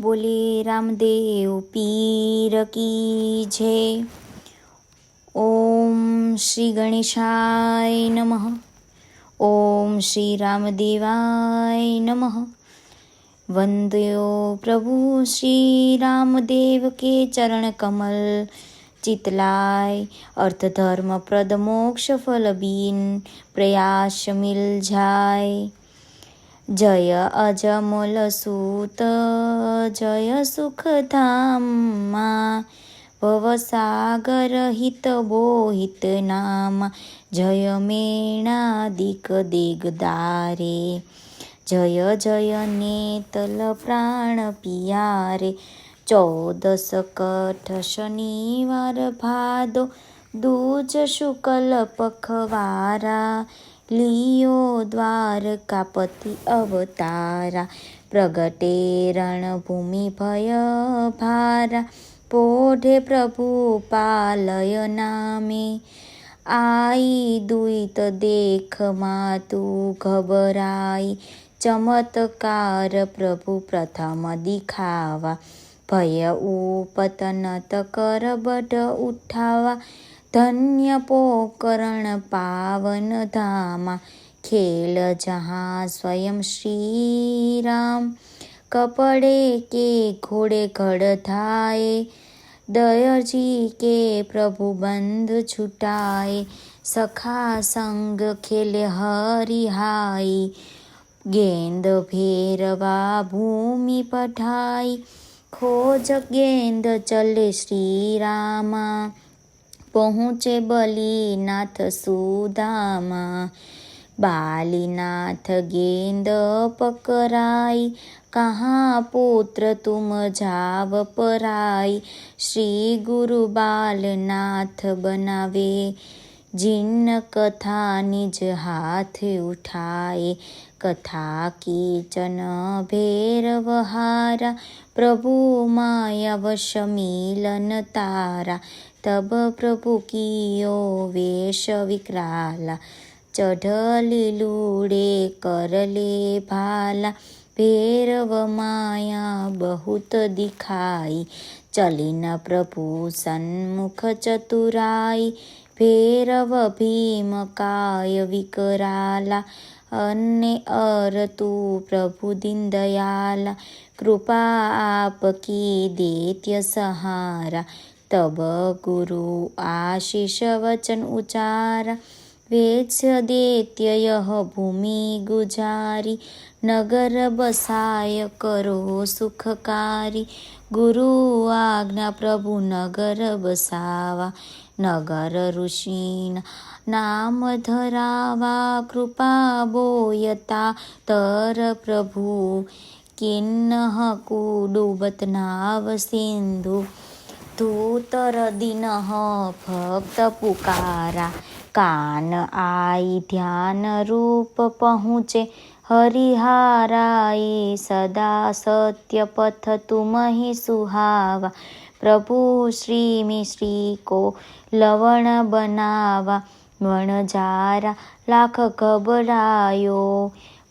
બોલે, રામદેવ પીર કી જય. ઓમ શ્રી ગણેશાય નમઃ. ઓમ શ્રી રામદેવાય નમઃ. વંદ્યો પ્રભુ શ્રી રામદેવ કે ચરણ કમલ, ચિતલાય અર્થ ધર્મ પ્રદ મોક્ષ ફલ બીન પ્રયાસ મિલ જાય. જય અજમલ સૂત, જય સુખધામમાં ભવસાગર હિત બોહિત નામ, જય મેણાદિક દિગદારે જય જય નેતલ પ્રાણ પિયારે, ચૌદસ કઠ શનિવાર ભાદો દૂજ શુકલ પખવારા, લિયો દ્વારકાપતિ અવતારા, પ્રગટે રણભૂમિ ભય ભારા, પોઢે પ્રભુ પાલય નામે. આઈ દુઈત દેખમાં તું ઘબરાઈ ચમત્કાર પ્રભુ પ્રથમ દિખાવા. ભય ઉપતનત કર બઢ ઉઠાવા ધન્ય પોકરણ પાવન ધામા ખેલ જહાં સ્વયં શ્રી રામ કપડે કે ઘોડે ઘડ થાય દયજી કે પ્રભુ બંધ છૂટાય સખા સંગ ખેલે હરિહાઈ ગેંદ ભેરવા ભૂમિ પઠાઈ ખોજ ગેંદ ચલે શ્રી રામા પહોંચે બલીનાથ સુદામાં બાલીનાથ ગેંદ પકરાઈ કહા પુત્ર તુમ જાવ પરાઈ. શ્રી ગુરુ બાલનાથ બનાવે જિન્ન કથા નિજ હાથ ઉઠાય. કથા કીચન ભેરવહારા પ્રભુ માયા વશ મિલન તારા. तब प्रभु कियो वेश विकराला चढले लुडे करले भाला भैरव माया बहुत दिखाई चलिन प्रभु सन्मुख चतुराई भैरव भीमकाय विकराला अन्य तू प्रभु दीनदयाला कृपा आपकी देत्य सहारा તબ ગુરુ આશીષ વચન ઉચારા વેત્સ્ય દેત્યયઃ ભૂમિ ગુજારી નગર બસાય કરો સુખકારી ગુરુ આજ્ઞા પ્રભુ નગર બસાવા નગર ઋષિના નામ ધરાવા કૃપા બોયતા તર પ્રભુ કિન્નહ કુડુબત નાવ સિંધુ ધૂતર દિનઃ ભક્ત પુકારા કાન આઈ ધ્યાન રૂપ પહોંચે હરિહારાએ સદા સત્ય પથ તુમહી સુહાવા પ્રભુ શ્રી મિશ્રી કો લવણ બનાવા વણજારા લાખ ગબરાયો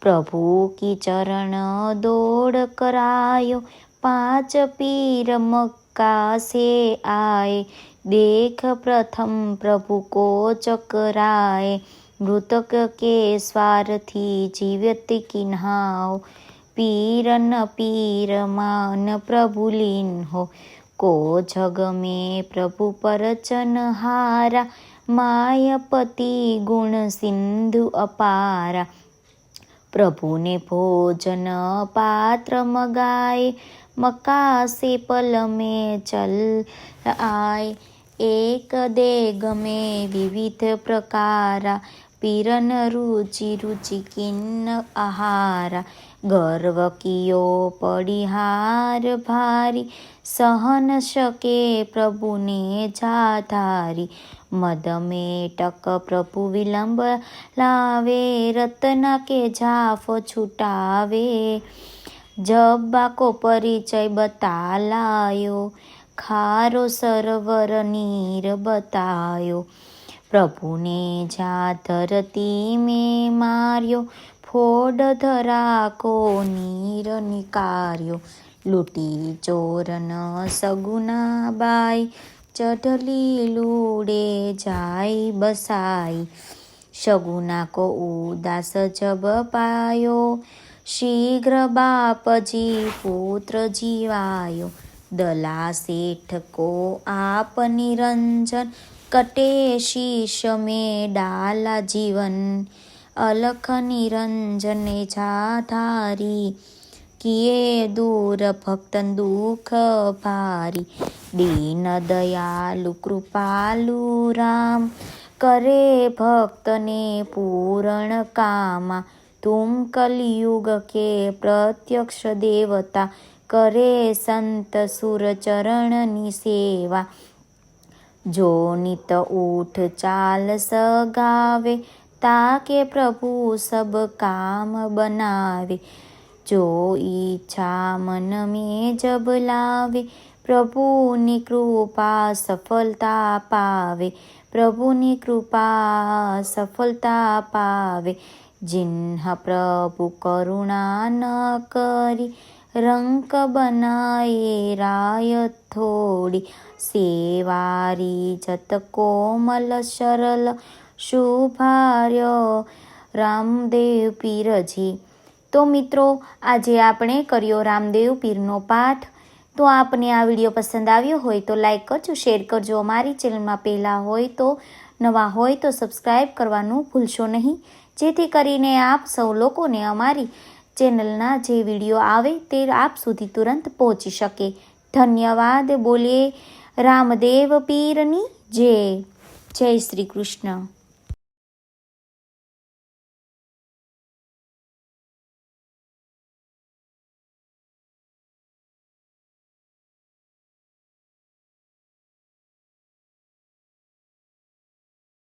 પ્રભુ કી ચરણ દોડ કરાયો પાંચ પીર મક્કા કાસે આય. દેખ પ્રથમ પ્રભુ કો ચકરાય. મૃતક કે સ્વાર્થી જીવત કિન્હાવ. પીરન પીર માન પ્રભુ લીન હો. કો જગ મે પ્રભુ પરચન હારા. માયપતિ ગુણ સિંધુ અપારા. પ્રભુને ભોજન પાત્ર મગાય. મકા સે પલ મેં ચલ આય. એક દે ગમે વિવિધ પ્રકારા, પીરન રુચિ રુચિ કિન્ન આહારા. ગર્વ કિયો પડિહાર ભારી, સહન શકે પ્રભુને જાધારી. મદ મેટક પ્રભુ વિલંબ લાવે, રત્ન કે જાફ છૂટાવે. जब बाको परिचय बतालायो खारो सरोवर नीर बतायो प्रभुने धरती मे मार्यो फोड धराको नीर निकार्यो लुटी चोरन सगुना बाई चटली लुडे जाई बसाई सगुनाको उदास जब पायो શીઘ્ર બાપજી પુત્ર જીવાયો. દલા શેઠ કો આપ નિરંજન કટે શીશ મે ડાલા જીવન. અલખ નિરંજને જાધારી કિયે દૂર ભક્તન દુઃખ ભારી. દીન દયાલુ કૃપાલુ રામ, કરે ભક્તને પૂરણ કામા. તુમ કલયુગ કે પ્રત્યક્ષ દેવતા કરે સંત સુરચરણની સેવા. જો નિત ઊઠ ચાલ સગાવે, તાકે પ્રભુ સબ કામ બનાવે. જો ઈચ્છા મન મેં જબ લાવે, પ્રભુની કૃપા સફળતા પાવે. પ્રભુની કૃપા સફળતા પાવે. જિન્હ પ્રભુ કરુણા ન કરી, રંક બનાયે રાય થોડી. સેવારી જત કોમલ સરલ શુભાર્ય, રામદેવ પીરજી. તો મિત્રો, આજે આપણે કર્યો રામદેવ પીરનો પાઠ. તો આપને આ વીડિયો પસંદ આવ્યો હોય તો લાઈક કરજો, શેર કરજો. અમારી ચેનલમાં પહેલાં હોય તો, નવા હોય તો સબસ્ક્રાઈબ કરવાનું ભૂલશો નહીં. જેથી કરીને આપ સૌ લોકોને અમારી ચેનલના જે વીડિયો આવે તે આપ સુધી તુરંત પહોંચી શકે. ધન્યવાદ. બોલીએ, રામદેવ પીરની જય. જય શ્રી કૃષ્ણ.